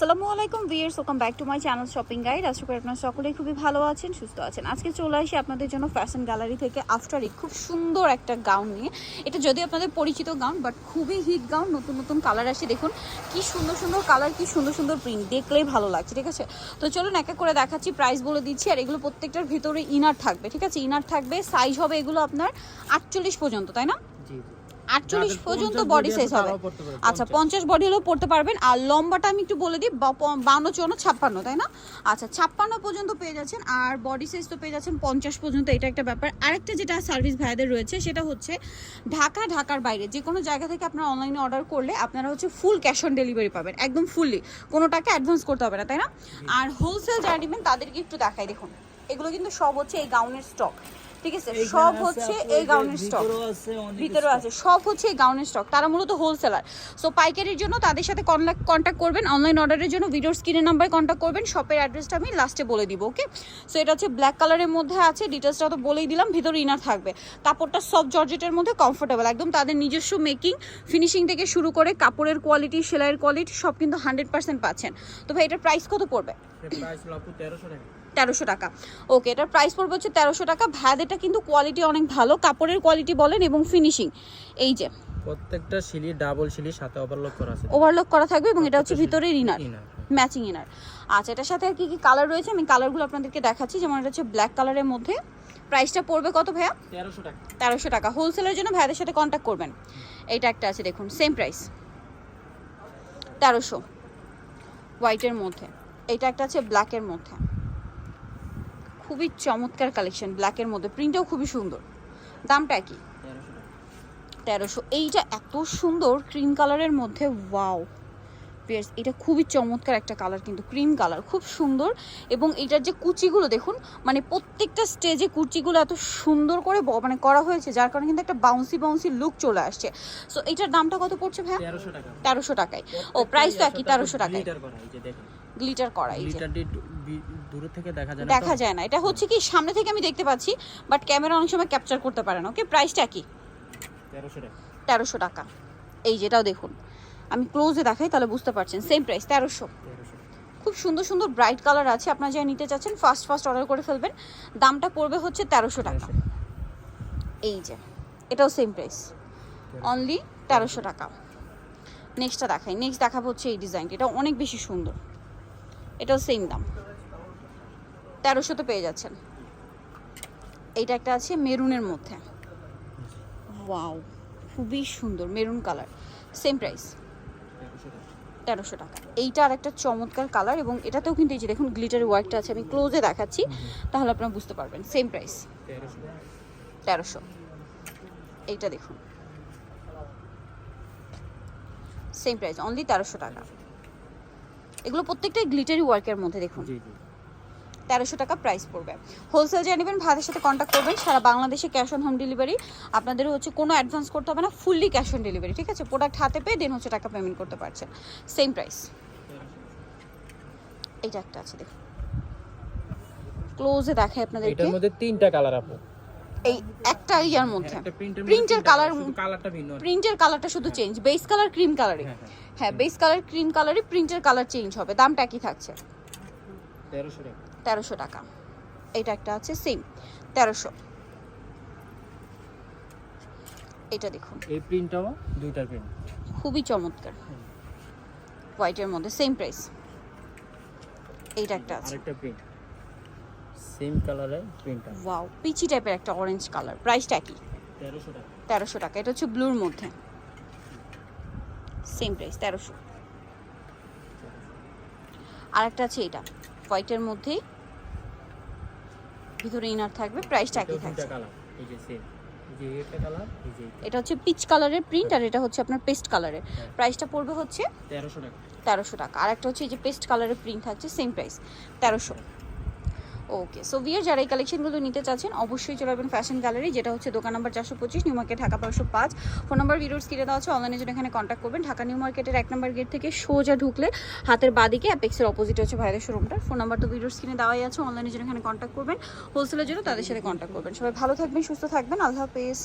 আসসালামু আলাইকুম viewers welcome back to my channel shopping guide আশা করি আপনারা সকলেই খুবই ভালো আছেন, সুস্থ আছেন। আজকে চলে আসি আপনাদের জন্য ফ্যাশন গ্যালারি থেকে আফটার খুব সুন্দর একটা গাউন নিয়ে। এটা যদি আপনাদের পরিচিত গাউন বাট খুবই হিট গাউন নতুন নতুন কালার আসে। দেখুন, কি সুন্দর সুন্দর কালার কি সুন্দর সুন্দর প্রিন্ট দেখলেই ভালো লাগছে, ঠিক আছে? তো চলুন এক এক করে দেখাচ্ছি প্রাইস বলে দিচ্ছি, আর এগুলো প্রত্যেকটার ভিতরে ইনার থাকবে, ঠিক আছে? ইনার থাকবে সাইজ হবে এগুলো আপনার আটচল্লিশ পর্যন্ত, তাই না? আটচল্লিশ পর্যন্ত বডি সাইজ হবে। আচ্ছা 50 পঞ্চাশ বডি হলেও পড়তে পারবেন। আর লম্বাটা আমি একটু বলে দিই বান্ন চুয়ান্ন ছাপ্পান্ন তাই না? আচ্ছা ছাপ্পান্ন পর্যন্ত পেয়ে যাচ্ছেন আর বডি সাইজ তো পেয়ে যাচ্ছেন পঞ্চাশ পর্যন্ত এটা একটা ব্যাপার। আরেকটা যেটা সার্ভিস ভাইদের রয়েছে সেটা হচ্ছে ঢাকা ঢাকার বাইরে। যে কোনো জায়গা থেকে আপনারা অনলাইনে অর্ডার করলে আপনারা হচ্ছে ফুল ক্যাশ অন ডেলিভারি পাবেন একদম ফুললি কোনো টাকা অ্যাডভান্স করতে হবে না তাই না? আর হোলসেল যারা নেবেন তাদেরকে একটু দেখাই দেখুন। এগুলো কিন্তু সব হচ্ছে এই গাউনের স্টক ঠিক আছে? সব হচ্ছে এই গাউনের স্টক ভিতরেও আছে। সব হচ্ছে এই গাউনের স্টক তারা মূলত হোলসেলার সো পাইকারির জন্য তাদের সাথে কন্ট্যাক্ট করবেন। অনলাইন অর্ডারের জন্য ভিডিওর স্ক্রিনের নাম্বারে কন্ট্যাক্ট করবেন। শপের অ্যাড্রেসটা আমি লাস্টে বলে দিব ওকে সো এটা হচ্ছে ব্ল্যাক কালারের মধ্যে আছে। ডিটেলসটা তো বলেই দিলাম। ভিতরে ইনার থাকবে। কাপড়টা সব জর্জেটের মধ্যে কমফোর্টেবল একদম তাদের নিজস্ব মেকিং ফিনিশিং থেকে শুরু করে কাপড়ের কোয়ালিটি সেলাইয়ের কোয়ালিটি সব কিন্তু হান্ড্রেড পার্সেন্ট পাচ্ছেন। তো ভাই এটার প্রাইস কত পড়বে? প্রাইস 1300 টাকা। তেরোশো টাকা। ওকে এটার প্রাইস পড়বে হচ্ছে তেরোশো টাকা। ভ্যাদেটা কিন্তু কোয়ালিটি অনেক ভালো। কাপড়ের কোয়ালিটি বলেন এবং ফিনিশিং এই যে প্রত্যেকটা শিলি ডাবল শিলি সাথে ওভারলক করা আছে। ওভারলক করা থাকবে এবং এটা হচ্ছে ভিতরে ইনার ম্যাচিং ইনার আচ্ছা এটার সাথে আর কি কি কালার রয়েছে? আমি কালারগুলো আপনাদেরকে দেখাচ্ছি। যেমন এটা হচ্ছে ব্ল্যাক কালারের মধ্যে। প্রাইসটা পড়বে কত ভাইয়া? 1300 টাকা। তেরোশো টাকা। হোলসেলের জন্য ভাইয়াদের সাথে কন্ট্যাক্ট করবেন। এইটা একটা আছে দেখুন সেম প্রাইস তেরোশো। হোয়াইটের মধ্যে। এইটা একটা আছে ব্ল্যাকের মধ্যে। খুবই চমৎকার কালেকশন ব্ল্যাকের মধ্যে। প্রিন্টটাও খুবই সুন্দর। দামটা কি? 1300 তেরোশো। এইটা এত সুন্দর ক্রিম কালারের মধ্যে ওয়াও পিয়ার্স এটা খুবই চমৎকার একটা কালার কিন্তু ক্রিম কালার খুব সুন্দর। এবং এটার যে কুচিগুলো দেখুন মানে প্রত্যেকটা স্টেজে কুচিগুলো এত সুন্দর করে মানে করা হয়েছে যার কারণে কিন্তু একটা বাউন্সি বাউন্সি লুক চলে আসছে। সো এটার দামটা কত পড়ছে ভাইয়া? 1300 টাকা। তেরোশো টাকায়। ও প্রাইস তো একই তেরোশো টাকায়। গ্লিটার করা এই দূর থেকে দেখা যায় না দেখা যায় না। এটা হচ্ছে কি সামনে থেকে আমি দেখতে পাচ্ছি বাট ক্যামেরা অনেক সময় ক্যাপচার করতে পারে না ওকে প্রাইসটা কি? 1300 টাকা। তেরোশো টাকা। এই যেটাও দেখুন। আমি ক্লোজে দেখাই তাহলে বুঝতে পারছেন সেম প্রাইস তেরোশো। 1300 খুব সুন্দর সুন্দর ব্রাইট কালার আছে আপনারা যা নিতে চাচ্ছেন ফার্স্ট ফার্স্ট অর্ডার করে ফেলবেন। দামটা পড়বে হচ্ছে তেরোশো টাকা। এই যে এটাও সেম প্রাইস অনলি তেরোশো টাকা। নেক্সটটা দেখাই। নেক্সট দেখাবো হচ্ছে এই ডিজাইনটা এটা অনেক বেশি সুন্দর। এটাও সেম দাম। তেরোশোতে পেয়ে যাচ্ছেন। এইটা একটা আছে মেরুনের মধ্যে। ওয়াও, খুবই সুন্দর, মেরুন কালার। Same price. তেরোশো টাকা। এইটা আর একটা চমৎকার কালার এবং এটাতেও কিন্তু এই যে দেখুন গ্লিটার ওয়ার্কটা আছে, আমি ক্লোজে দেখাচ্ছি, তাহলে আপনারা বুঝতে পারবেন। Same price. তেরোশো। এইটা দেখুন। সেম প্রাইস, অনলি তেরোশো টাকা। এগুলো প্রত্যেকটাই গ্লিটারি ওয়ার্কের মধ্যে দেখুন। তেরোশো টাকা প্রাইস পড়বে। হোলসেল যে নেবেন ভাতের সাথে কন্ট্যাক্ট করবেন। সারা বাংলাদেশে ক্যাশ অন হোম ডেলিভারি আপনাদের হচ্ছে কোনো অ্যাডভান্স করতে হবে না ফুললি ক্যাশ অন ডেলিভারি ঠিক আছে? প্রোডাক্ট হাতে পেয়ে দেন হচ্ছে টাকা পেমেন্ট করতে পারছেন। সেম প্রাইস এইটা একটা আছে দেখুন। ক্লোজে দেখাই আপনাদেরকে। এটার মধ্যে তিনটা কালার আপু। এই একটা ইয়ার মধ্যে। একটা প্রিন্টের কালার কালারটা ভিন্ন প্রিন্টের কালারটা শুধু চেঞ্জ বেস কালার ক্রিম কালারই হ্যাঁ বেস কালার ক্রিম কালারই প্রিন্টের কালার চেঞ্জ হবে। দামটা কি থাকছে। 1300 টাকা। তেরোশো টাকা। এটা একটা আছে সেম তেরোশো। এটা দেখুন। এই প্রিন্টটাও দুইটার প্রিন্ট। খুবই চমৎকার। হোয়াইটের মধ্যে সেম প্রাইস এইটা একটা আছে। আরেকটা প্রিন্ট সেম কালারের প্রিন্টটা ওয়াও পিচি টাইপের একটা অরেঞ্জ কালার প্রাইসটা কি 1300 টাকা। তেরোশো টাকা। এটা হচ্ছে ব্লুর মধ্যে। সেম প্রাইস তেরোশো। আরেকটা আছে এটা। হোয়াইটের মধ্যেই ভিতরে ইনার থাকবে প্রাইসটা একই এই যে সেম যে এটা হচ্ছে পিচ কালারের প্রিন্ট আর এটা হচ্ছে আপনার পেস্ট কালারের। প্রাইসটা পড়বে হচ্ছে তেরোশো টাকা। তেরোশো টাকা। আর একটা হচ্ছে এই যে পেস্ট কালারের প্রিন্ট থাকছে সেম প্রাইস তেরোশো। ওকে সো ভিয়ার যারা এই কালেকশনগুলো নিতে চাচ্ছেন, অবশ্যই চলে আসবেন ফ্যাশন গ্যালারি যেটা হচ্ছে দোকান নাম্বার চারশো পঁচিশ নিউ মার্কেট ঢাকা পাঁচশো পাঁচ। ফোন নাম্বার ভিডিওস কিনে দেওয়া আছে অনলাইনে জন্য এখানে কন্ট্যাক্ট করবেন। ঢাকা নিউ মার্কেটের এক নম্বর গেট থেকে সোজা ঢুকলে হাতের বাদিকে অ্যাপেক্সের অপোজিট হচ্ছে ভাইদের শোরুমটা ফোন নাম্বার তো ভিডিওস কিনে দেওয়াই আছে অনলাইনে জন্য এখানে কন্ট্যাক্ট করবেন। হোলসেলের জন্য তাদের সাথে কন্ট্যাক্ট করবেন। সবাই ভালো থাকবেন, সুস্থ থাকবেন। আল্লাহ হাফেজ।